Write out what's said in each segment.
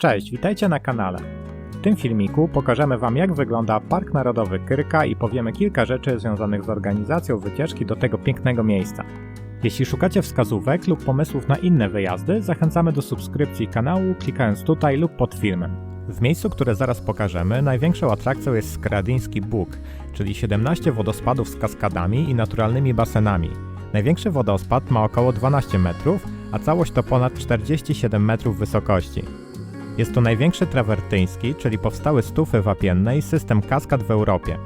Cześć, witajcie na kanale. W tym filmiku pokażemy Wam jak wygląda Park Narodowy Kyrka i powiemy kilka rzeczy związanych z organizacją wycieczki do tego pięknego miejsca. Jeśli szukacie wskazówek lub pomysłów na inne wyjazdy, zachęcamy do subskrypcji kanału klikając tutaj lub pod filmem. W miejscu, które zaraz pokażemy, największą atrakcją jest Skradyński Bóg, czyli 17 wodospadów z kaskadami i naturalnymi basenami. Największy wodospad ma około 12 metrów, a całość to ponad 47 metrów wysokości. Jest to największy trawertyński, czyli powstały z tufy wapiennej system kaskad w Europie.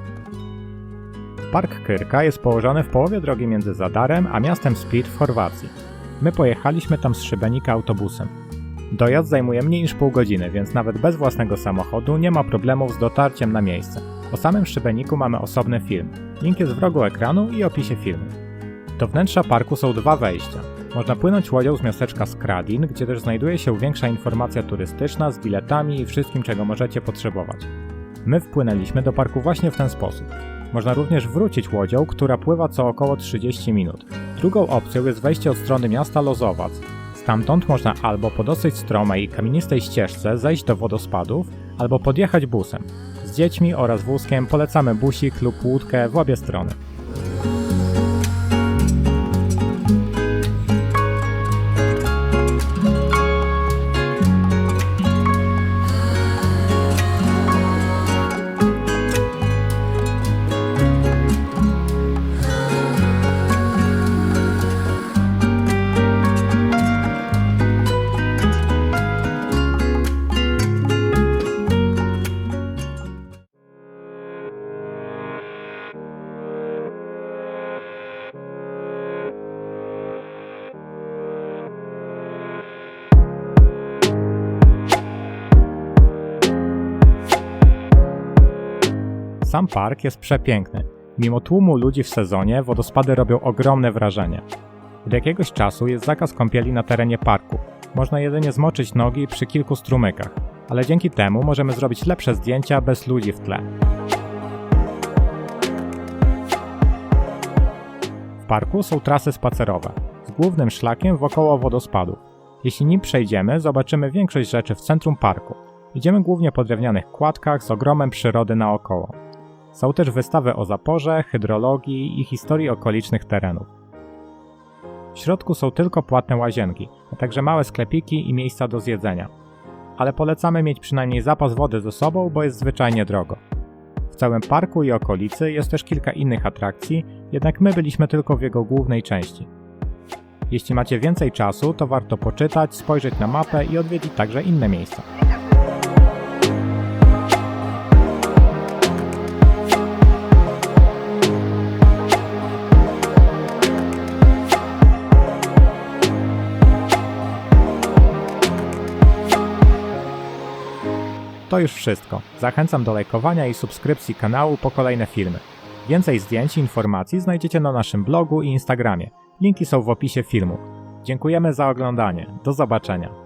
Park Kyrka jest położony w połowie drogi między Zadarem a miastem Split w Chorwacji. My pojechaliśmy tam z Szybenika autobusem. Dojazd zajmuje mniej niż pół godziny, więc nawet bez własnego samochodu nie ma problemów z dotarciem na miejsce. O samym Szybeniku mamy osobny film. Link jest w rogu ekranu i opisie filmu. Do wnętrza parku są dwa wejścia. Można płynąć łodzią z miasteczka Skradin, gdzie też znajduje się większa informacja turystyczna z biletami i wszystkim, czego możecie potrzebować. My wpłynęliśmy do parku właśnie w ten sposób. Można również wrócić łodzią, która pływa co około 30 minut. Drugą opcją jest wejście od strony miasta Lozowac. Stamtąd można albo po dosyć stromej, kamienistej ścieżce zejść do wodospadów, albo podjechać busem. Z dziećmi oraz wózkiem polecamy busik lub łódkę w obie strony. Sam park jest przepiękny. Mimo tłumu ludzi w sezonie, wodospady robią ogromne wrażenie. Od jakiegoś czasu jest zakaz kąpieli na terenie parku. Można jedynie zmoczyć nogi przy kilku strumykach, ale dzięki temu możemy zrobić lepsze zdjęcia bez ludzi w tle. W parku są trasy spacerowe, z głównym szlakiem wokoło wodospadów. Jeśli nim przejdziemy, zobaczymy większość rzeczy w centrum parku. Idziemy głównie po drewnianych kładkach z ogromem przyrody naokoło. Są też wystawy o zaporze, hydrologii i historii okolicznych terenów. W środku są tylko płatne łazienki, a także małe sklepiki i miejsca do zjedzenia. Ale polecamy mieć przynajmniej zapas wody ze sobą, bo jest zwyczajnie drogo. W całym parku i okolicy jest też kilka innych atrakcji, jednak my byliśmy tylko w jego głównej części. Jeśli macie więcej czasu, to warto poczytać, spojrzeć na mapę i odwiedzić także inne miejsca. To już wszystko. Zachęcam do lajkowania i subskrypcji kanału po kolejne filmy. Więcej zdjęć i informacji znajdziecie na naszym blogu i Instagramie. Linki są w opisie filmu. Dziękujemy za oglądanie. Do zobaczenia.